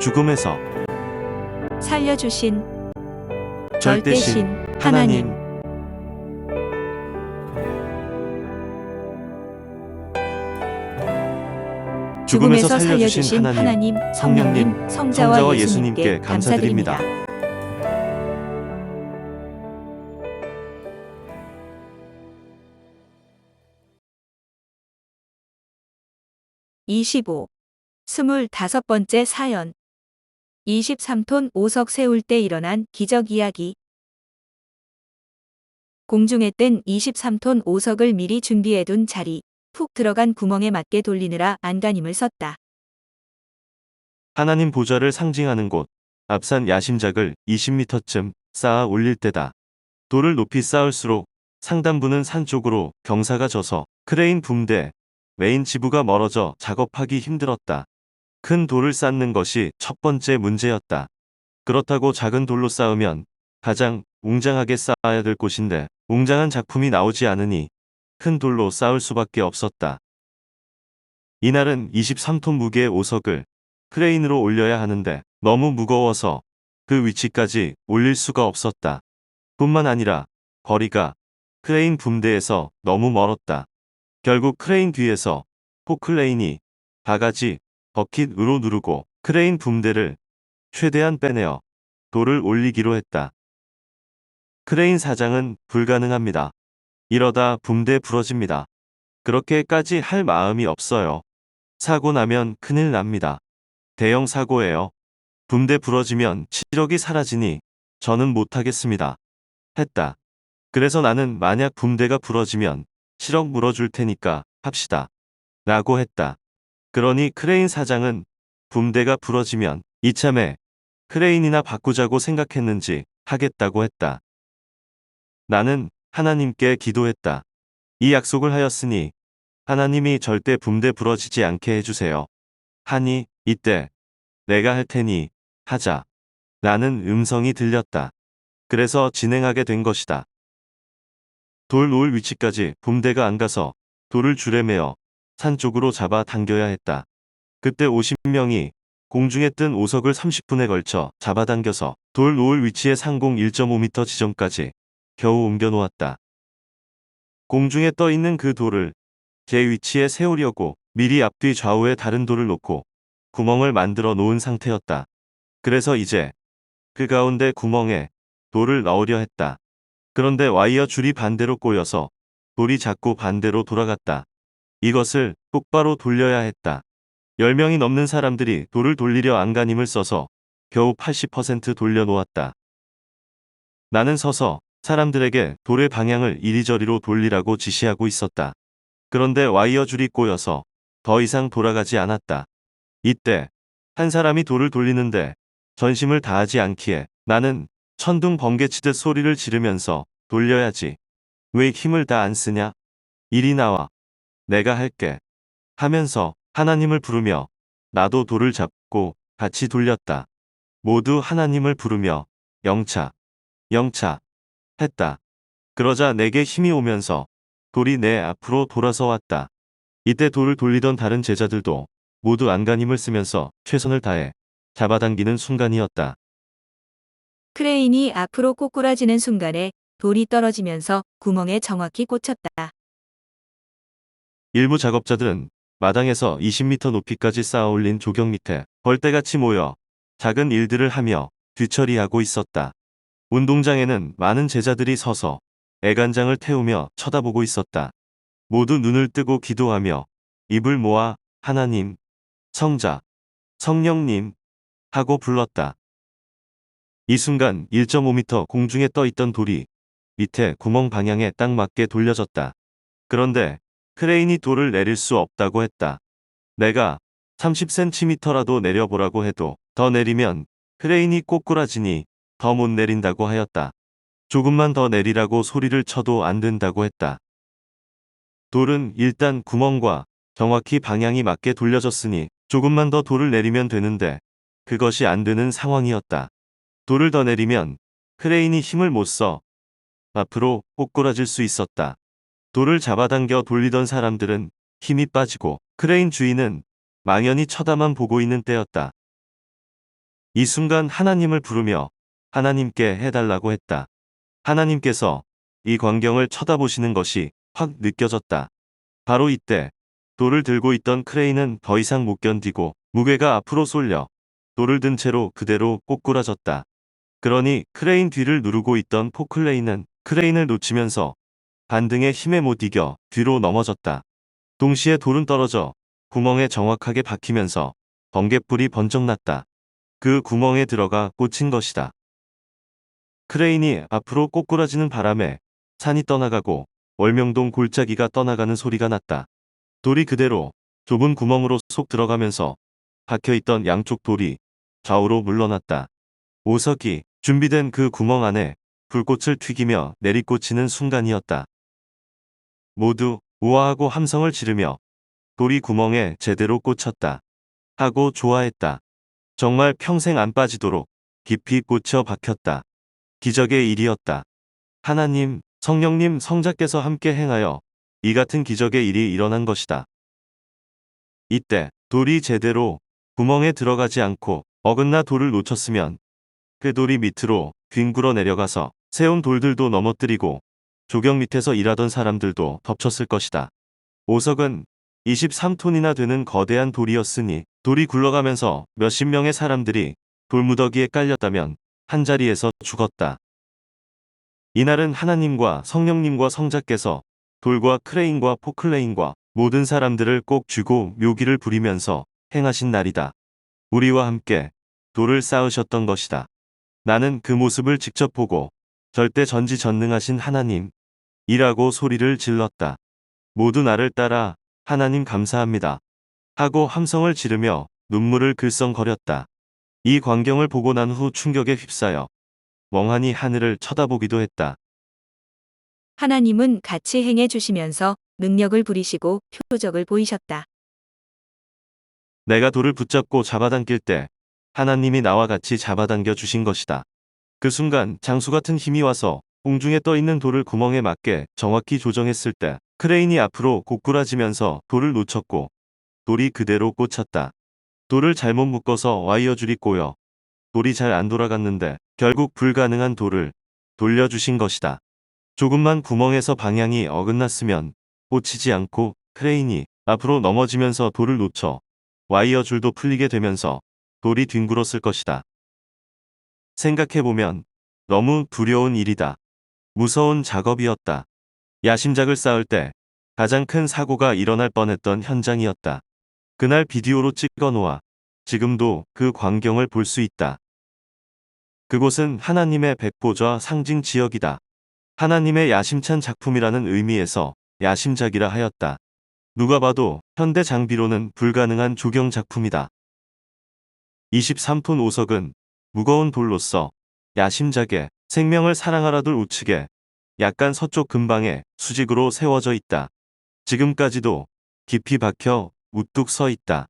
죽음에서 살려주신 절대신 하나님. 죽음에서 살려주신 하나님, 성령님, 성자와 예수님께 감사드립니다. 감사드립니다. 25. 25번째 사연 23톤 오석 세울 때 일어난 기적 이야기 공중에 뜬 23톤 오석을 미리 준비해둔 자리 푹 들어간 구멍에 맞게 돌리느라 안간힘을 썼다. 하나님 보좌를 상징하는 곳 앞산 야심작을 20m쯤 쌓아 올릴 때다. 돌을 높이 쌓을수록 상단부는 산 쪽으로 경사가 져서 크레인 붐대 메인 지부가 멀어져 작업하기 힘들었다. 큰 돌을 쌓는 것이 첫 번째 문제였다. 그렇다고 작은 돌로 쌓으면 가장 웅장하게 쌓아야 될 곳인데 웅장한 작품이 나오지 않으니 큰 돌로 쌓을 수밖에 없었다. 이날은 23톤 무게의 오석을 크레인으로 올려야 하는데 너무 무거워서 그 위치까지 올릴 수가 없었다. 뿐만 아니라 거리가 크레인 붐대에서 너무 멀었다. 결국 크레인 뒤에서 포클레인이 바가지 버킷으로 누르고 크레인 붐대를 최대한 빼내어 돌을 올리기로 했다. 크레인 사장은 불가능합니다. 이러다 붐대 부러집니다. 그렇게까지 할 마음이 없어요. 사고 나면 큰일 납니다. 대형 사고예요. 붐대 부러지면 7억이 사라지니 저는 못하겠습니다. 했다. 그래서 나는 만약 붐대가 부러지면 7억 물어줄 테니까 합시다. 라고 했다. 그러니 크레인 사장은 붐대가 부러지면 이참에 크레인이나 바꾸자고 생각했는지 하겠다고 했다. 나는 하나님께 기도했다. 이 약속을 하였으니 하나님이 절대 붐대 부러지지 않게 해주세요. 하니 이때 내가 할 테니 하자. 라는 음성이 들렸다. 그래서 진행하게 된 것이다. 돌 놓을 위치까지 붐대가 안 가서 돌을 줄에 매어 산 쪽으로 잡아 당겨야 했다. 그때 50명이 공중에 뜬 오석을 30분에 걸쳐 잡아당겨서 돌 놓을 위치의 상공 1.5m 지점까지 겨우 옮겨 놓았다. 공중에 떠 있는 그 돌을 제 위치에 세우려고 미리 앞뒤 좌우에 다른 돌을 놓고 구멍을 만들어 놓은 상태였다. 그래서 이제 그 가운데 구멍에 돌을 넣으려 했다. 그런데 와이어 줄이 반대로 꼬여서 돌이 자꾸 반대로 돌아갔다. 이것을 똑바로 돌려야 했다. 10명이 넘는 사람들이 돌을 돌리려 안간힘을 써서 겨우 80% 돌려놓았다. 나는 서서 사람들에게 돌의 방향을 이리저리로 돌리라고 지시하고 있었다. 그런데 와이어 줄이 꼬여서 더 이상 돌아가지 않았다. 이때 한 사람이 돌을 돌리는데 전심을 다하지 않기에 나는 천둥 번개치듯 소리를 지르면서 돌려야지. 왜 힘을 다 안 쓰냐? 이리 나와. 내가 할게. 하면서 하나님을 부르며 나도 돌을 잡고 같이 돌렸다. 모두 하나님을 부르며 영차, 영차 했다. 그러자 내게 힘이 오면서 돌이 내 앞으로 돌아서 왔다. 이때 돌을 돌리던 다른 제자들도 모두 안간힘을 쓰면서 최선을 다해 잡아당기는 순간이었다. 크레인이 앞으로 꼬꾸라지는 순간에 돌이 떨어지면서 구멍에 정확히 꽂혔다. 일부 작업자들은 마당에서 20m 높이까지 쌓아 올린 조경 밑에 벌떼같이 모여 작은 일들을 하며 뒤처리하고 있었다. 운동장에는 많은 제자들이 서서 애간장을 태우며 쳐다보고 있었다. 모두 눈을 뜨고 기도하며 입을 모아 하나님, 성자, 성령님 하고 불렀다. 이 순간 1.5m 공중에 떠 있던 돌이 밑에 구멍 방향에 딱 맞게 돌려졌다. 그런데 크레인이 돌을 내릴 수 없다고 했다. 내가 30cm라도 내려보라고 해도 더 내리면 크레인이 꼬꾸라지니 더 못 내린다고 하였다. 조금만 더 내리라고 소리를 쳐도 안 된다고 했다. 돌은 일단 구멍과 정확히 방향이 맞게 돌려졌으니 조금만 더 돌을 내리면 되는데 그것이 안 되는 상황이었다. 돌을 더 내리면 크레인이 힘을 못 써 앞으로 꼬꾸라질 수 있었다. 돌을 잡아당겨 돌리던 사람들은 힘이 빠지고 크레인 주인은 망연히 쳐다만 보고 있는 때였다. 이 순간 하나님을 부르며 하나님께 해달라고 했다. 하나님께서 이 광경을 쳐다보시는 것이 확 느껴졌다. 바로 이때 돌을 들고 있던 크레인은 더 이상 못 견디고 무게가 앞으로 쏠려 돌을 든 채로 그대로 꼬꾸라졌다. 그러니 크레인 뒤를 누르고 있던 포클레인은 크레인을 놓치면서 반등의 힘에 못 이겨 뒤로 넘어졌다. 동시에 돌은 떨어져 구멍에 정확하게 박히면서 번갯불이 번쩍 났다. 그 구멍에 들어가 꽂힌 것이다. 크레인이 앞으로 꼬꾸라지는 바람에 산이 떠나가고 월명동 골짜기가 떠나가는 소리가 났다. 돌이 그대로 좁은 구멍으로 속 들어가면서 박혀있던 양쪽 돌이 좌우로 물러났다. 오석이 준비된 그 구멍 안에 불꽃을 튀기며 내리꽂히는 순간이었다. 모두 우아하고 함성을 지르며 돌이 구멍에 제대로 꽂혔다. 하고 좋아했다. 정말 평생 안 빠지도록 깊이 꽂혀 박혔다. 기적의 일이었다. 하나님, 성령님, 성자께서 함께 행하여 이 같은 기적의 일이 일어난 것이다. 이때 돌이 제대로 구멍에 들어가지 않고 어긋나 돌을 놓쳤으면 그 돌이 밑으로 뒹굴어 내려가서 세운 돌들도 넘어뜨리고 조경 밑에서 일하던 사람들도 덮쳤을 것이다. 오석은 23톤이나 되는 거대한 돌이었으니 돌이 굴러가면서 몇십 명의 사람들이 돌무더기에 깔렸다면 한 자리에서 죽었다. 이날은 하나님과 성령님과 성자께서 돌과 크레인과 포클레인과 모든 사람들을 꼭 쥐고 묘기를 부리면서 행하신 날이다. 우리와 함께 돌을 쌓으셨던 것이다. 나는 그 모습을 직접 보고 절대 전지전능하신 하나님 이라고 소리를 질렀다. 모두 나를 따라 하나님 감사합니다. 하고 함성을 지르며 눈물을 글썽거렸다. 이 광경을 보고 난 후 충격에 휩싸여 멍하니 하늘을 쳐다보기도 했다. 하나님은 같이 행해 주시면서 능력을 부리시고 표적을 보이셨다. 내가 돌을 붙잡고 잡아당길 때 하나님이 나와 같이 잡아당겨 주신 것이다. 그 순간 장수 같은 힘이 와서 공중에 떠 있는 돌을 구멍에 맞게 정확히 조정했을 때 크레인이 앞으로 고꾸라지면서 돌을 놓쳤고 돌이 그대로 꽂혔다. 돌을 잘못 묶어서 와이어 줄이 꼬여 돌이 잘 안 돌아갔는데 결국 불가능한 돌을 돌려주신 것이다. 조금만 구멍에서 방향이 어긋났으면 꽂히지 않고 크레인이 앞으로 넘어지면서 돌을 놓쳐 와이어 줄도 풀리게 되면서 돌이 뒹굴었을 것이다. 생각해보면 너무 두려운 일이다. 무서운 작업이었다. 야심작을 쌓을 때 가장 큰 사고가 일어날 뻔했던 현장이었다. 그날 비디오로 찍어 놓아 지금도 그 광경을 볼 수 있다. 그곳은 하나님의 백보좌 상징 지역이다. 하나님의 야심찬 작품이라는 의미에서 야심작이라 하였다. 누가 봐도 현대 장비로는 불가능한 조경 작품이다. 23톤 오석은 무거운 돌로서 야심작에 생명을 사랑하라둘 우측에 약간 서쪽 근방에 수직으로 세워져 있다. 지금까지도 깊이 박혀 우뚝 서 있다.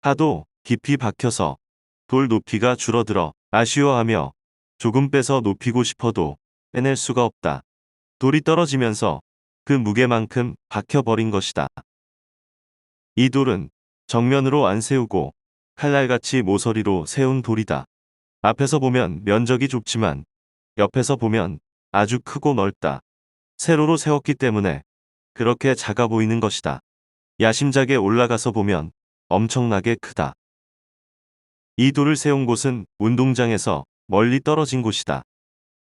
하도 깊이 박혀서 돌 높이가 줄어들어 아쉬워하며 조금 빼서 높이고 싶어도 빼낼 수가 없다. 돌이 떨어지면서 그 무게만큼 박혀버린 것이다. 이 돌은 정면으로 안 세우고 칼날같이 모서리로 세운 돌이다. 앞에서 보면 면적이 좁지만 옆에서 보면 아주 크고 넓다. 세로로 세웠기 때문에 그렇게 작아 보이는 것이다. 야심작에 올라가서 보면 엄청나게 크다. 이 돌을 세운 곳은 운동장에서 멀리 떨어진 곳이다.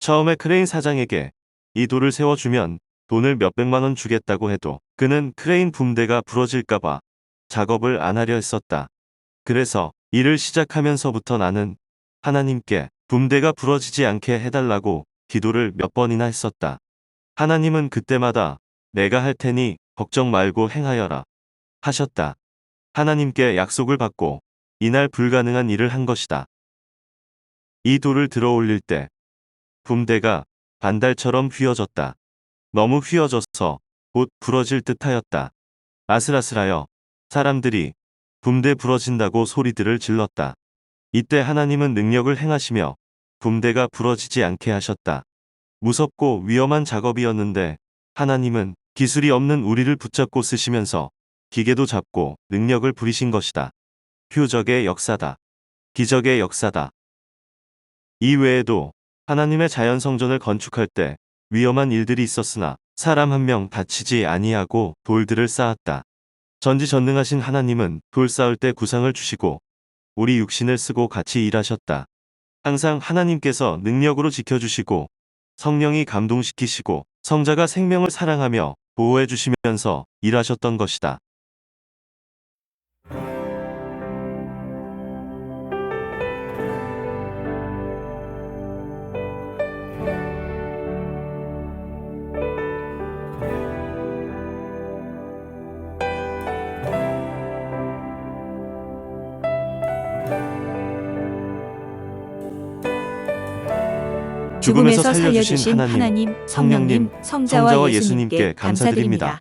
처음에 크레인 사장에게 이 돌을 세워주면 돈을 몇백만 원 주겠다고 해도 그는 크레인 붐대가 부러질까봐 작업을 안 하려 했었다. 그래서 일을 시작하면서부터 나는 하나님께 붐대가 부러지지 않게 해달라고 기도를 몇 번이나 했었다. 하나님은 그때마다 내가 할 테니 걱정 말고 행하여라 하셨다. 하나님께 약속을 받고 이날 불가능한 일을 한 것이다. 이 돌을 들어 올릴 때 붐대가 반달처럼 휘어졌다. 너무 휘어져서 곧 부러질 듯하였다. 아슬아슬하여 사람들이 붐대 부러진다고 소리들을 질렀다. 이때 하나님은 능력을 행하시며 붐대가 부러지지 않게 하셨다. 무섭고 위험한 작업이었는데 하나님은 기술이 없는 우리를 붙잡고 쓰시면서 기계도 잡고 능력을 부리신 것이다. 표적의 역사다. 기적의 역사다. 이 외에도 하나님의 자연 성전을 건축할 때 위험한 일들이 있었으나 사람 한 명 다치지 아니하고 돌들을 쌓았다. 전지전능하신 하나님은 돌 쌓을 때 구상을 주시고 우리 육신을 쓰고 같이 일하셨다. 항상 하나님께서 능력으로 지켜주시고 성령이 감동시키시고 성자가 생명을 사랑하며 보호해 주시면서 일하셨던 것이다. 죽음에서 살려주신 하나님, 성령님, 성자와 예수님께 감사드립니다.